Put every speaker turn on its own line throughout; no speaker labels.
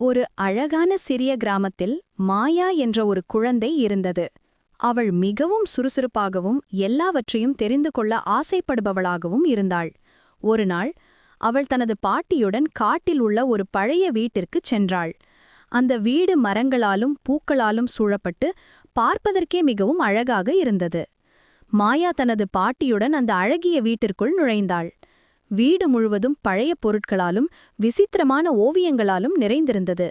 ஒரு அழகான சிறிய கிராமத்தில் மாயா என்ற ஒரு குழந்தை இருந்தது. அவள் மிகவும் சுறுசுறுப்பாகவும் எல்லாவற்றையும் தெரிந்து கொள்ள ஆசைப்படுபவளாகவும் இருந்தாள். ஒரு நாள் அவள் தனது பாட்டியுடன் காட்டில் உள்ள ஒரு பழைய வீட்டிற்குச் சென்றாள். அந்த வீடு மரங்களாலும் பூக்களாலும் சூழப்பட்டு பார்ப்பதற்கே மிகவும் அழகாக இருந்தது. மாயா தனது பாட்டியுடன் அந்த அழகிய வீட்டிற்குள் நுழைந்தாள். வீடு முழுவதும் பழைய பொருட்களாலும் விசித்திரமான ஓவியங்களாலும் நிறைந்திருந்தது.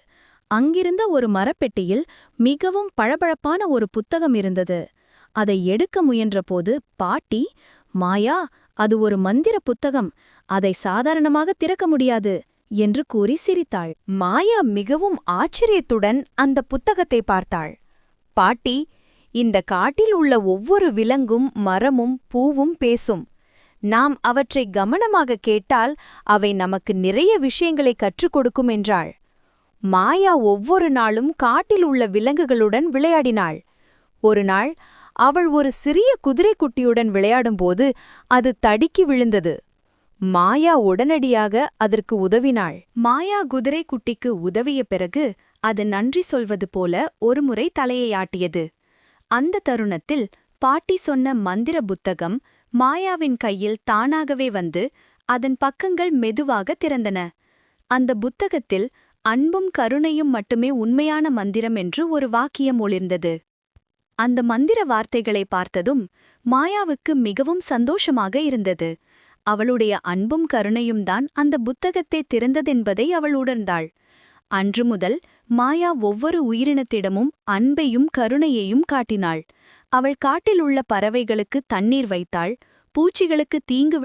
அங்கிருந்த ஒரு மரப்பெட்டியில் மிகவும் பளபளப்பான ஒரு புத்தகம் இருந்தது. அதை எடுக்க முயன்றபோது பாட்டி மாயா அது ஒரு மந்திர புத்தகம். அதை சாதாரணமாக திறக்க முடியாது என்று கூறி சிரித்தாள்.
மாயா மிகவும் ஆச்சரியத்துடன் அந்த புத்தகத்தை பார்த்தாள். பாட்டி இந்த காட்டில் உள்ள ஒவ்வொரு விலங்கும் மரமும் பூவும் பேசும். நாம் அவற்றை கவனமாக கேட்டால் அவை நமக்கு நிறைய விஷயங்களை கற்றுக் கொடுக்கும் என்றாள். மாயா ஒவ்வொரு நாளும் காட்டில் உள்ள விலங்குகளுடன் விளையாடினாள். ஒரு நாள் அவள் ஒரு சிறிய குதிரைக்குட்டியுடன் விளையாடும்போது அது தடுக்கி விழுந்தது. மாயா உடனடியாக அதற்கு உதவினாள்.
மாயா குதிரை குட்டிக்கு உதவிய பிறகு அது நன்றி சொல்வது போல ஒருமுறை தலையை ஆட்டியது. அந்த தருணத்தில் பாட்டி சொன்ன மந்திர புத்தகம் மாயாவின் கையில் தானாகவே வந்து அதன் பக்கங்கள் மெதுவாக திறந்தன. அந்த புத்தகத்தில் அன்பும் கருணையும் மட்டுமே உண்மையான மந்திரம் என்று ஒரு வாக்கியம் ஒளிர்ந்தது. அந்த மந்திர வார்த்தைகளை பார்த்ததும் மாயாவுக்கு மிகவும் சந்தோஷமாக இருந்தது. அவளுடைய அன்பும் கருணையும் தான் அந்த புத்தகத்தை திறந்ததென்பதை அவள் உணர்ந்தாள். அன்று முதல் மாயா ஒவ்வொரு உயிரினத்திடமும் அன்பையும் கருணையையும் காட்டினாள். அவள் காட்டில் உள்ள பறவைகளுக்கு தண்ணீர் வைத்தாள். பூச்சிகளுக்கு தீங்கு